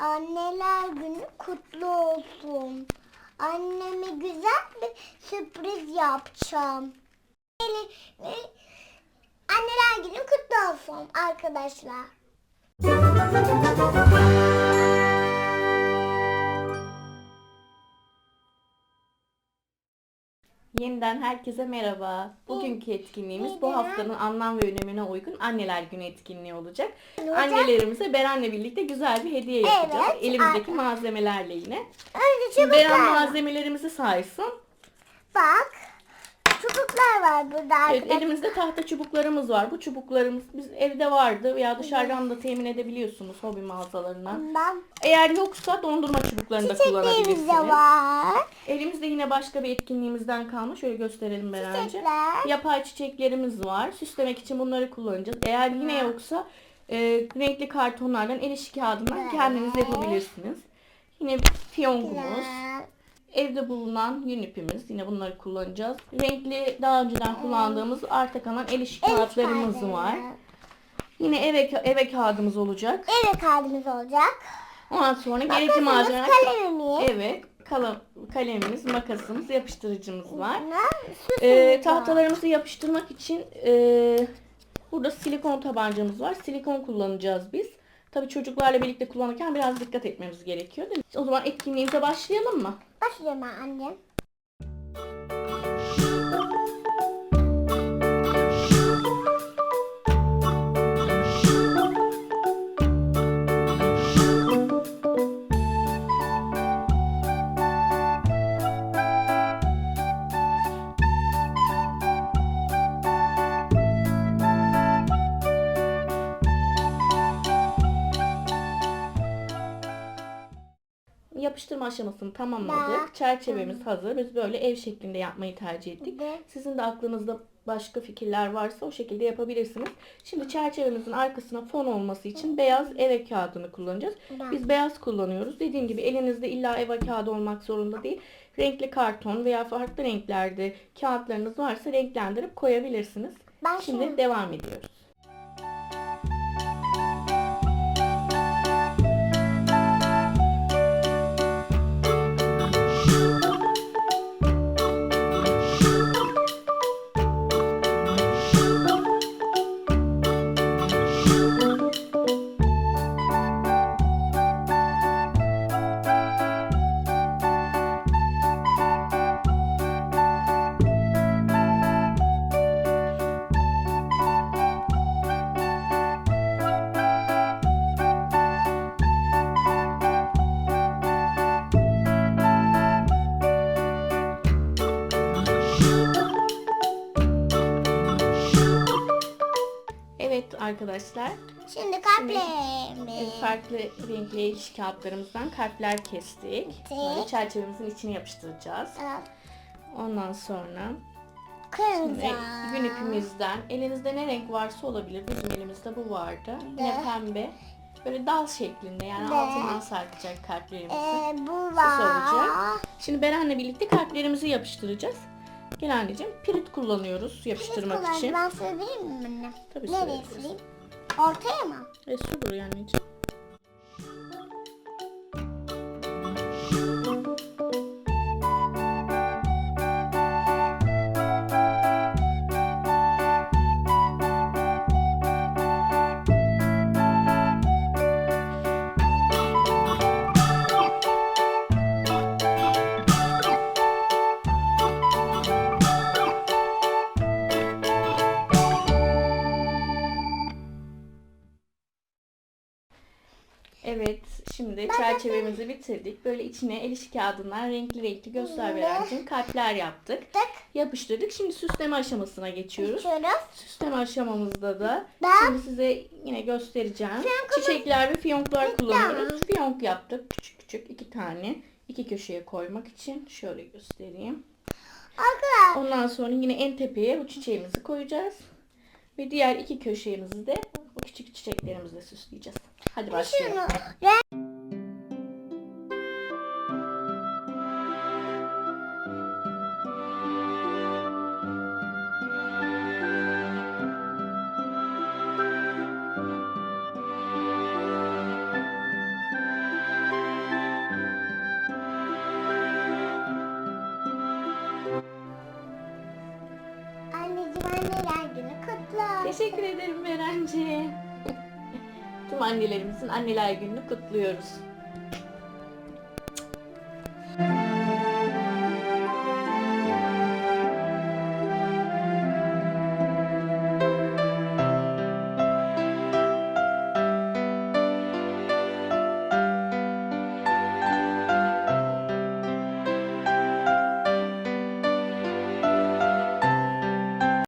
Anneler günü kutlu olsun. Anneme güzel bir sürpriz yapacağım. Anneler günü kutlu olsun arkadaşlar. Yeniden herkese merhaba. Bugünkü etkinliğimiz bu haftanın anlam ve önemine uygun Anneler Günü etkinliği olacak. Olacak? Annelerimize Beren'le birlikte güzel bir hediye yapacağız. Evet, Elimizdeki malzemelerle yine. Önce Beren malzemelerimizi saysın. Bak. Çubuklar var burada Evet, arkadaşlar. elimizde tahta çubuklarımız var. Bu çubuklarımız biz evde vardı veya dışarıdan da temin edebiliyorsunuz hobi mağazalarından. Bundan Eğer yoksa dondurma çubuklarını da çiçeklerimiz kullanabilirsiniz. de var. Elimizde yine başka bir etkinliğimizden kalma. Şöyle gösterelim Beren'ce. Çiçekler. Yapay çiçeklerimiz var. Süslemek için bunları kullanacağız. Eğer yine yoksa e, renkli kartonlardan, el işi kağıdından kendiniz yapabilirsiniz. Yine fiyongumuz. Evde bulunan yün ipimiz. Yine bunları kullanacağız. Renkli daha önceden kullandığımız arta kalan el işi kağıtlarımız var. Yine eve, eve kağıdımız olacak. Evet kağıdımız olacak. Ondan sonra gerekli Makasımız, malzemeler. kalemimiz. Evet, kalem, kalemimiz, makasımız, yapıştırıcımız var. Ee, tahtalarımızı yapıştırmak için e, burada silikon tabancamız var. Silikon kullanacağız biz. Tabii çocuklarla birlikte kullanırken biraz dikkat etmemiz gerekiyor değil mi? O zaman etkinliğimize başlayalım mı? Başlıyorum ben annem. Yapıştırma aşamasını tamamladık. Çerçevemiz hazır. Biz böyle ev şeklinde yapmayı tercih ettik. Sizin de aklınızda başka fikirler varsa o şekilde yapabilirsiniz. Şimdi çerçevemizin arkasına fon olması için beyaz eve kağıdını kullanacağız. Biz beyaz kullanıyoruz. Dediğim gibi elinizde illa eve kağıdı olmak zorunda değil. Renkli karton veya farklı renklerde kağıtlarınız varsa renklendirip koyabilirsiniz. Ben Şimdi şimdi devam ediyoruz. Evet arkadaşlar. şimdi kalplerimiz. Farklı renkli iş kağıtlarımızdan kalpler kestik. Böyle çerçevemizin içine yapıştıracağız. Ondan sonra Kırmızı. Şimdi gün ipimizden elinizde ne renk varsa olabilir. Bizim elimizde bu vardı. Yine Ve- pembe. Böyle dal şeklinde yani Ve- altından sarkacak kalplerimizi. Ee, bu var. olacak. Şimdi Beren'le birlikte kalplerimizi yapıştıracağız. Gel anneciğim. Pirit kullanıyoruz yapıştırmak Kullanıcı için. Ben söyleyeyim mi anne? Tabii Nereye süreyim? Ortaya mı? E su duruyor anneciğim. Evet, şimdi çerçevemizi bitirdik. Böyle içine el işi kağıdından renkli renkli göster Beren'cim kalpler yaptık. Tık. Yapıştırdık. Şimdi süsleme aşamasına geçiyoruz. Şöyle. Süsleme aşamamızda da Ben- şimdi size yine göstereceğim. Fiyonkunu- Çiçekler ve fiyonklar kullanıyoruz. Fiyonk yaptık küçük küçük iki tane. iki köşeye koymak için şöyle göstereyim. Arkadaşlar. Ondan sonra yine en tepeye bu çiçeğimizi koyacağız. Ve diğer iki köşemizi de o küçük çiçeklerimizle süsleyeceğiz. Hadi başlayalım. Günü kutlu. Teşekkür ederim Merenci. Tüm annelerimizin anneler gününü kutluyoruz.